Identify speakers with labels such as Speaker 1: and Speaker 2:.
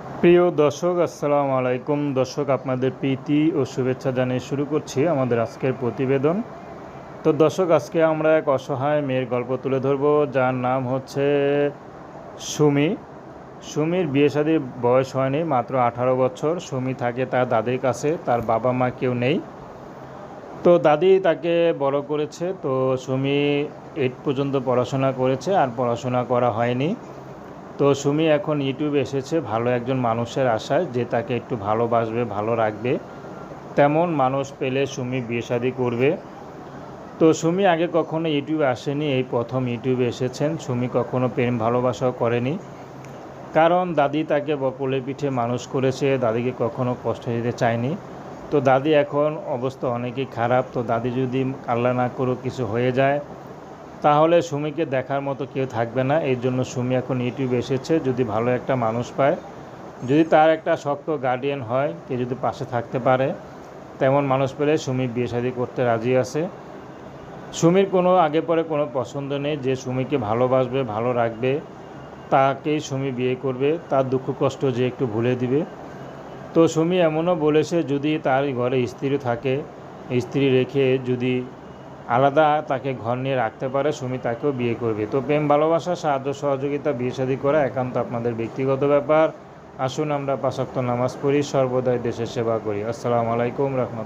Speaker 1: প্রিয় দর্শক, আসসালামু আলাইকুম। দর্শক, আপনাদের প্রীতি ও শুভেচ্ছা জানিয়ে শুরু করছি আমাদের আজকের প্রতিবেদন। তো দর্শক, আজকে আমরা এক অসহায় মেয়ের গল্প তুলে ধরব, যার নাম হচ্ছে সুমি। সুমির বিয়ে শাদির বয়স হয়নি, মাত্র আঠারো বছর। সুমি থাকে তার দাদির কাছে, তার বাবা মা কেউ নেই। তো দাদি তাকে বড় করেছে, তো সুমি এইট পর্যন্ত পড়াশোনা করেছে, আর পড়াশোনা করা হয়নি। তো সুমি, এখন ইউটিউবে এসেছে ভালো একজন মানুষের আশায় যে তাকে একটু ভালোবাসবে, ভালো রাখবে। তেমন মানুষ পেলে সুমি বিয়ে শাদি করবে। তো সুমি আগে কখনো ইউটিউবে আসেনি, এই প্রথম ইউটিউবে এসেছেন। সুমি কখনো প্রেম ভালোবাসাও করেনি। কারণ দাদি তাকে বকলে পিঠে মানুষ করেছে, দাদিকে কখনো কষ্ট দিতে চায়নি। তো দাদি এখন অবস্থা অনেকই খারাপ। তো দাদি যদি আল্লাহ না করুক, কিছু হয়ে যায়। তাহলে সুমিকে দেখার মতো কেউ থাকবে না। এই জন্য সুমি এখন ইউটিউবে এসেছে। যদি ভালো একটা মানুষ পায়, যদি তার একটা শক্ত গার্ডিয়ান হয় কে যদি পাশে থাকতে পারে, তেমন মানুষ পেলে সুমি বিয়ে শাদী করতে রাজি আছে। সুমির কোনো আগে পরে কোনো পছন্দ নেই। যে সুমিকে ভালোবাসবে, ভালো রাখবে, তাকেই সুমি বিয়ে করবে। তার দুঃখ কষ্ট যে একটু ভুলে দিবে। তো সুমি এমনও বলেছে, যদি তার ঘরে স্ত্রী থাকে, স্ত্রী রেখে যদি আলাদা তাকে ঘর নিয়ে রাখতে পারে, সুমি তাকেও বিয়ে করবে। তো প্রেম, ভালোবাসা, সাহায্য, সহযোগিতা, বিয়ে শাদী করা একান্ত আপনাদের ব্যক্তিগত ব্যাপার। আসুন আমরা পাশাক্ত নামাজ পড়ি, সর্বদাই দেশের সেবা করি। আসসালামু আলাইকুম রহমত